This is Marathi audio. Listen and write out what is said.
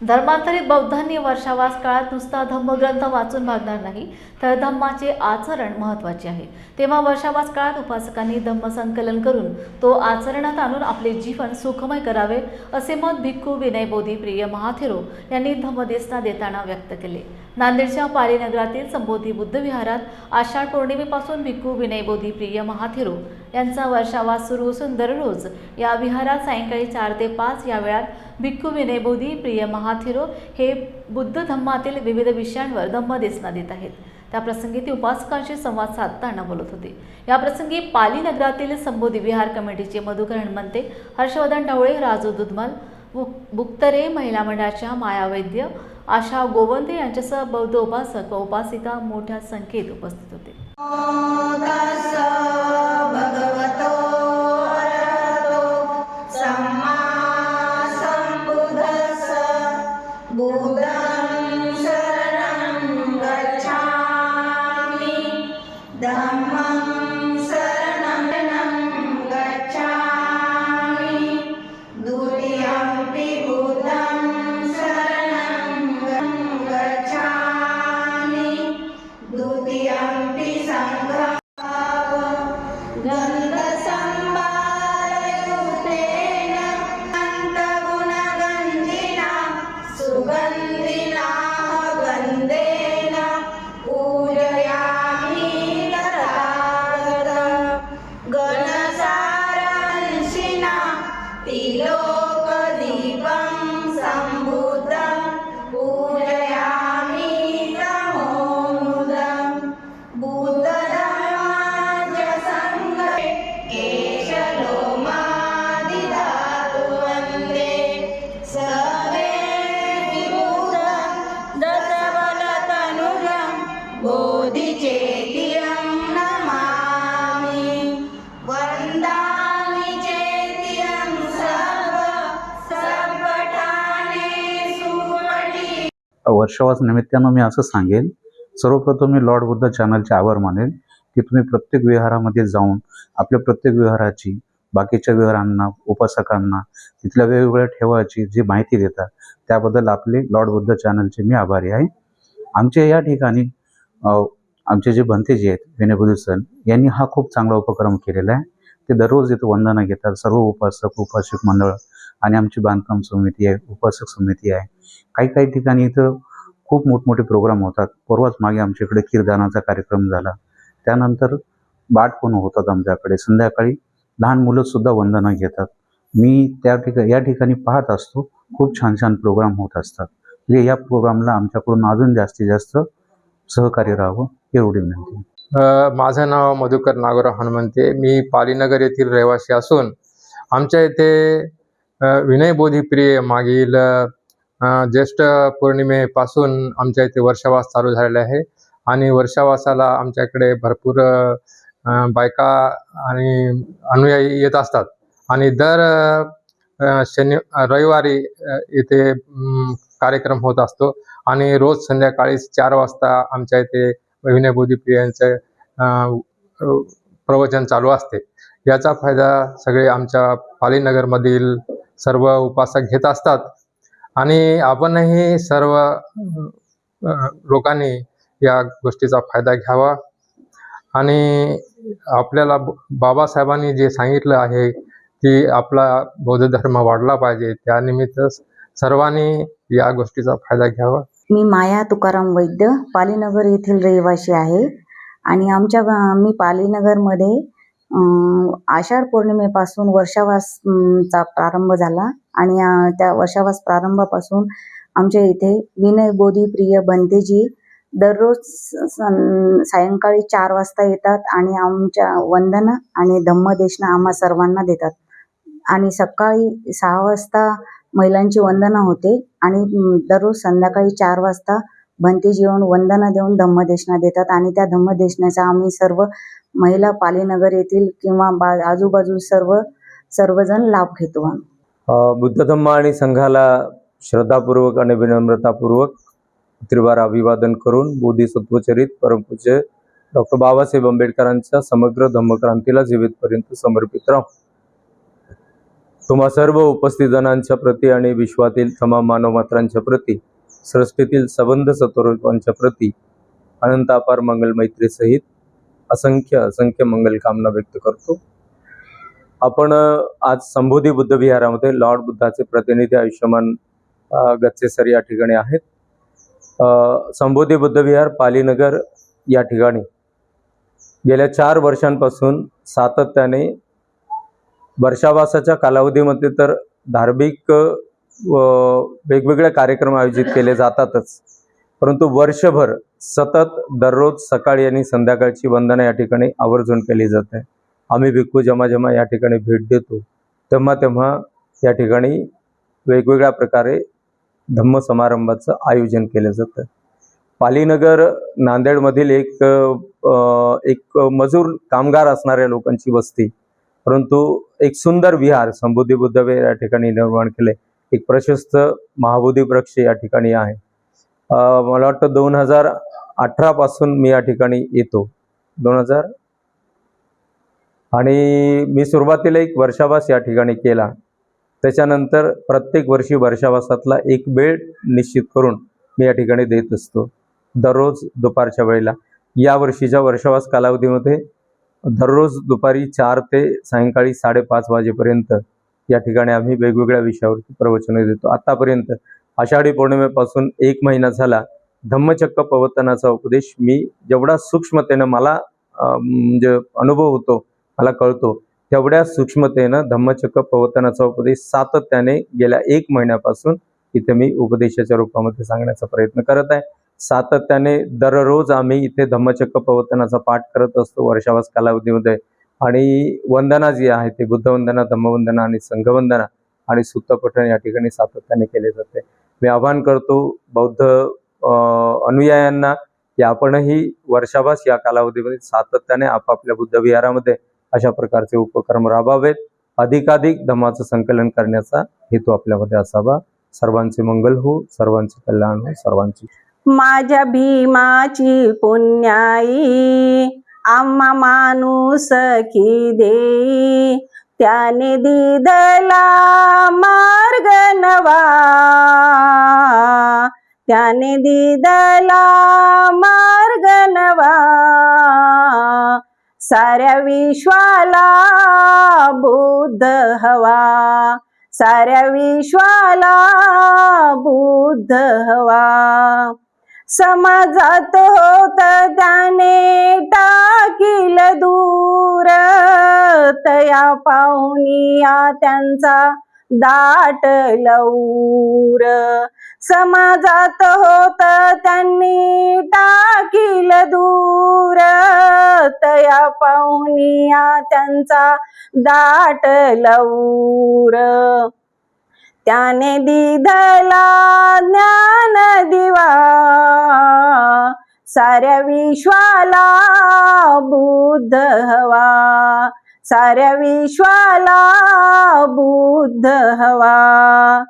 धर्मांतरित बौद्धांनी वर्षावास काळात नुसता धम्मग्रंथ वाचून भागणार नाही. तर धम्माचे आचरण महत्त्वाचे आहे. तेव्हा वर्षावास काळात उपासकांनी धम्म संकलन करून तो आचरणात आणून आपले जीवन सुखमय करावे असे मत भिक्खू विनय बोधी प्रिय महाथेरो यांनी धम्मदेसना देताना व्यक्त केले. नांदेडच्या पाली नगरातील संबोधी बुद्ध विहारात आषाढ पौर्णिमेपासून भिक्खू विनय बोधी प्रिय महाथेरो यांचा वर्षावास सुरू असून दररोज या विहारात सायंकाळी चार ते पाच या वेळात भिक्खू विनयबोधी प्रिय महाथेरो हे बुद्ध धम्मातील विविध विषयांवर धम्म धम्मदेसना देत आहेत. त्याप्रसंगी ते उपासकांशी संवाद साधताना बोलत होते. याप्रसंगी पाली नगरातील संबोधी विहार कमिटीचे मधुकर हणमंते हर्षवर्धन ढवळे राजू दुधमल बुक बुक्तरे महिला मंडळाच्या मायावैद्य आशा गोवंदे यांच्यासह बौद्ध उपासक व उपासिका मोठ्या संख्येत उपस्थित होते. धम्मं शरणं गच्छामि। द्वितीयम्पि बुद्धं शरणं गच्छामि। द्वितीयम्पि वर्षवास निमित्तानं मी असं सांगेल सर्वप्रथम मी लॉर्ड बुद्ध चॅनलचे आभार मानेल की तुम्ही प्रत्येक विहारामध्ये जाऊन आपल्या प्रत्येक विहाराची बाकीच्या विहारांना उपासकांना तिथल्या वेगवेगळ्या ठेवाची जी माहिती देतात त्याबद्दल आपले लॉर्ड बुद्ध चॅनलचे मी आभारी आहे. आमच्या या ठिकाणी आमचे जे भंतेजी आहेत विनयबुद्ध सण यांनी हा खूप चांगला उपक्रम केलेला आहे. ते दररोज इथं वंदना घेतात सर्व उपासक उपासक मंडळ आणि आमची बांधकाम समिती आहे उपासक समिती आहे. काही काही ठिकाणी इथं खूप मोठमोठे प्रोग्राम होतात. परवाच मागे आमच्या इकडे किरदानाचा कार्यक्रम झाला. त्यानंतर बाटपण होतात आमच्याकडे. संध्याकाळी लहान मुलंसुद्धा वंदना घेतात. मी त्या ठिकाणी या ठिकाणी पाहत असतो खूप छान छान प्रोग्राम होत असतात. म्हणजे या प्रोग्रामला आमच्याकडून अजून जास्तीत जास्त सहकार्य राहावं एवढी विनंती माझं नाव मधुकर नागोराव हनुमंते मी पालीनगर येथील रहिवासी असून आमच्या इथे विनयबोधी प्रिय मागील ज्येष्ठ पौर्णिमेपासून आमच्या इथे वर्षावास चालू झालेला आहे. आणि वर्षावासाला आमच्याकडे भरपूर बायका आणि अनुयायी येत असतात. आणि दर शनि रविवारी इथे कार्यक्रम होत असतो. आणि रोज संध्याकाळी चार वाजता आमच्या इथे विनयबोधी प्रियांचे प्रवचन चालू असते. याचा फायदा सगळे आमच्या पालीनगरमधील सर्व उपासक घेत असतात. आणि आपणही सर्व लोकांनी या गोष्टीचा फायदा घ्यावा. आणि आपल्याला ब- बाबासाहेबांनी जे सांगितलं आहे की आपला बौद्ध धर्म वाढला पाहिजे त्यानिमित्त सर्वांनी या गोष्टीचा फायदा घ्यावा. मी माया तुकाराम वैद्य पालीनगर येथील रहिवासी आहे. आणि आमच्या गा- मी पालीनगरमध्ये आषाढ पौर्णिमेपासून वर्षावासचा प्रारंभ झाला आणि त्या वर्षावास प्रारंभापासून आमच्या इथे विनय बोधी प्रिय बनतेजी दररोज सायंकाळी चार वाजता येतात आणि आमच्या वंदना आणि धम्मदेशना आम्हा सर्वांना देतात. आणि सकाळी सहा वाजता महिलांची वंदना होते आणि दररोज संध्याकाळी चार वाजता भंतेजी येऊन वंदना देऊन धम्मदेशना देतात आणि त्या धम्मदेशनाचा आम्ही सर्व महिला पालीनगर येथील किंवा बा आजूबाजू सर्व सर्वजण लाभ घेतो आम्ही. बुद्ध धम्म आणि संघाला श्रद्धापूर्वक आणि विनम्रतापूर्वक त्रिवार अभिवादन करून बोधिसत्वचरित परमपूज्य डॉक्टर बाबासाहेब आंबेडकरांच्या समग्र धम्मक्रांतीला जीवितपर्यंत समर्पित राहू. तुम्हा सर्व उपस्थित जणांच्या प्रती आणि विश्वातील तमाम मानवमात्रांच्या प्रती सृष्टीतील सबंध सत्वरूपांच्या प्रती अनंतापार मंगल मैत्रीसहित असंख्य असंख्य मंगल कामना व्यक्त करतो. आपण आज संबोधी बुद्ध विहारामध्ये लॉर्ड बुद्धाचे प्रतिनिधी आयुष्यमान गच्चे सर या ठिकाणी आहेत. संबोधी बुद्ध विहार पालीनगर या ठिकाणी गेल्या चार वर्षांपासून सातत्याने वर्षावासाच्या कालावधीमध्ये तर धार्मिक वेगवेगळे कार्यक्रम आयोजित केले जातातच. परंतु वर्षभर सतत दररोज सकाळी आणि संध्याकाळची वंदना या ठिकाणी आवर्जून केली जाते. आम्ही भिक्खू जमा जमा या ठिकाणी भेट देतो. तेव्हा तेव्हा या ठिकाणी वेगवेगळ्या प्रकारे धम्म समारंभाचं आयोजन केलं जातं. पालीनगर नांदेडमधील एक एक मजूर कामगार असणाऱ्या लोकांची वस्ती परंतु एक सुंदर विहार संबोधी बुद्धवे या ठिकाणी निर्माण केले. एक प्रशस्त महाबोधी वृक्ष या ठिकाणी आहे. मला वाटतं दोन हजार अठरापासून मी या ठिकाणी येतो. दोन हजार आणि मी सुरुवातीला एक वर्षावास या ठिकाणी केला. त्याच्यानंतर प्रत्येक वर्षी वर्षावासातला एक वेळ निश्चित करून मी या ठिकाणी देत असतो. दररोज दुपारच्या वेळेला. या वर्षीच्या वर्षावास कालावधीमध्ये दररोज दुपारी चार ते सायंकाळी साडेपाच वाजेपर्यंत या ठिकाणी आम्ही वेगवेगळ्या विषयावरती प्रवचने देतो. आतापर्यंत आषाढी पौर्णिमेपासून एक महिना झाला. धम्मचक्क प्रवर्तनाचा उपदेश मी जेवढा सूक्ष्मतेनं मला म्हणजे अनुभव होतो मला कळतो तेवढ्या सूक्ष्मतेनं धम्मचक्क प्रवर्तनाचा उपदेश सातत्याने गेल्या एक महिन्यापासून इथे मी उपदेशाच्या रूपामध्ये सांगण्याचा प्रयत्न करत आहे. सातत्याने दररोज आम्ही इथे धम्मचक्क प्रवर्तनाचा पाठ करत असतो वर्षावास कालावधीमध्ये. आणि वंदना जी आहे ती बुद्धवंदना धम्मवंदना आणि संघवंदना आणि सुत्तपठण या ठिकाणी सातत्याने केले जाते. मी आवाहन करतो बौद्ध अनुयायांना की आपणही वर्षाभास या कालावधीमध्ये सातत्याने आपापल्या बुद्ध विहारामध्ये अशा प्रकारचे उपक्रम राबवावेत अधिकाधिक धमाचं संकलन करण्याचा हेतू आपल्यामध्ये असावा. सर्वांचे मंगल हो सर्वांचे कल्याण हो सर्वांची माझ्या भीमाची पुण्याई आम्हा माणूस की देई. त्याने दिदला मार्ग नवा त्याने दिदला मार्ग नवा. साऱ्या विश्वाला बुद्ध हवा. साऱ्या विश्वाला बुद्ध हवा. समाजात होत त्याने टाकील दूर. तया पाहुनिया त्यांचा दाट लौर समाजात होत त्यांनी टाकील दूर तया पाहुनिया त्यांचा दाट लौर त्याने दिधला ज्ञान दिवा. साऱ्या विश्वाला बुद्ध हवा. साऱ्या विश्वाला बुद्ध हवा.